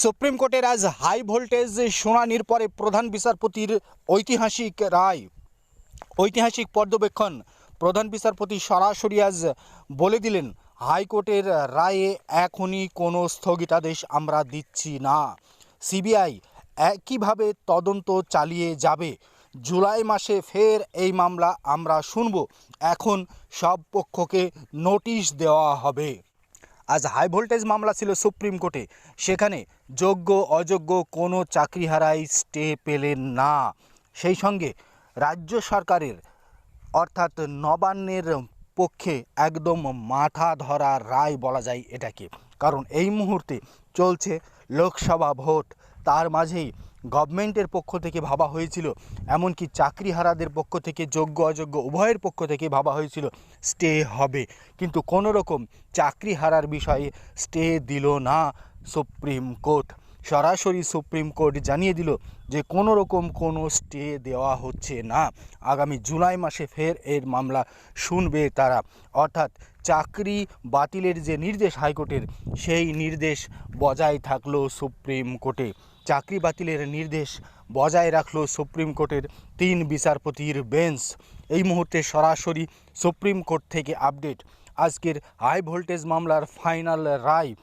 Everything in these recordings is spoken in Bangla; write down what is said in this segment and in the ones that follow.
সুপ্রিম কোর্টের আজ হাই ভোল্টেজ শুনানির পরে প্রধান বিচারপতির ঐতিহাসিক রায়। ঐতিহাসিক পর্যবেক্ষণ। প্রধান বিচারপতি সরাসরি আজ বলে দিলেন, হাইকোর্টের রায়ে এখনই কোনো স্থগিতাদেশ আমরা দিচ্ছি না। সিবিআই একইভাবে তদন্ত চালিয়ে যাবে। জুলাই মাসে ফের এই মামলা আমরা শুনব। এখন সব পক্ষকে নোটিশ দেওয়া হবে। আজ হাই ভোল্টেজ মামলা ছিল সুপ্রিম কোর্টে। সেখানে যোগ্য, অযোগ্য কোনো চাকরি চাকরিহারাই স্টে পেলেন না। সেই সঙ্গে রাজ্য সরকারের, অর্থাৎ নবান্নের পক্ষে একদম মাথা ধরা রায় বলা যায় এটাকে। কারণ এই মুহূর্তে চলছে লোকসভা ভোট। তার মাঝেই গভর্নমেন্টের পক্ষ থেকে ভাবা হয়েছিল, এমনকি চাকরিহারাদের পক্ষ থেকে যোগ্য অযোগ্য উভয়ের পক্ষ থেকে ভাবা হয়েছিল, স্টে হবে। কিন্তু কোনো রকম চাকরি হারার বিষয়ে স্টে দিল না সুপ্রিম কোর্ট। সরাসরি সুপ্রিম কোর্ট জানিয়ে দিল যে কোনো রকম কোনো স্টে দেওয়া হচ্ছে না। আগামী জুলাই মাসে ফের এর মামলা শুনবে তারা। অর্থাৎ চাকরি বাতিলের যে নির্দেশ হাইকোর্টের, সেই নির্দেশ বজায় থাকল সুপ্রিম কোর্টে। চাকরি বাতিলের নির্দেশ বজায় রাখল সুপ্রিম কোর্টের তিন বিচারপতির বেঞ্চ। এই মুহূর্তে সরাসরি সুপ্রিম কোর্ট থেকে আপডেট। আজকের হাই ভোল্টেজ মামলার ফাইনাল রায়।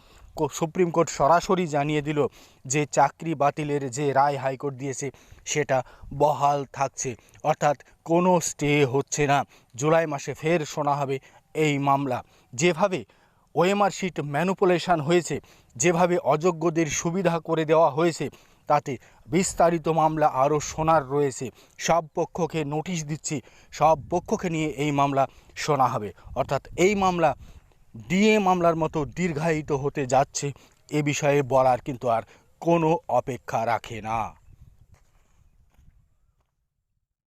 সুপ্রিম কোর্ট সরাসরি জানিয়ে দিল যে চাকরি বাতিলের যে রায় হাইকোর্ট দিয়েছে, সেটা বহাল থাকছে। অর্থাৎ কোনো স্টে হচ্ছে না। জুলাই মাসে ফের শোনা হবে এই মামলা। যেভাবে ওএমআর শিট ম্যানুপুলেশন হয়েছে, যেভাবে অযোগ্যদের সুবিধা করে দেওয়া হয়েছে, তাতে বিস্তারিত মামলা আরও শোনার রয়েছে। সব পক্ষকে নোটিশ দিচ্ছি, সব পক্ষকে নিয়ে এই মামলা শোনা হবে। অর্থাৎ এই মামলা ডিএ মামলার মতো দীর্ঘায়িত হতে যাচ্ছে, এ বিষয়ে বলার কিন্তু আর কোনো অপেক্ষা রাখে না।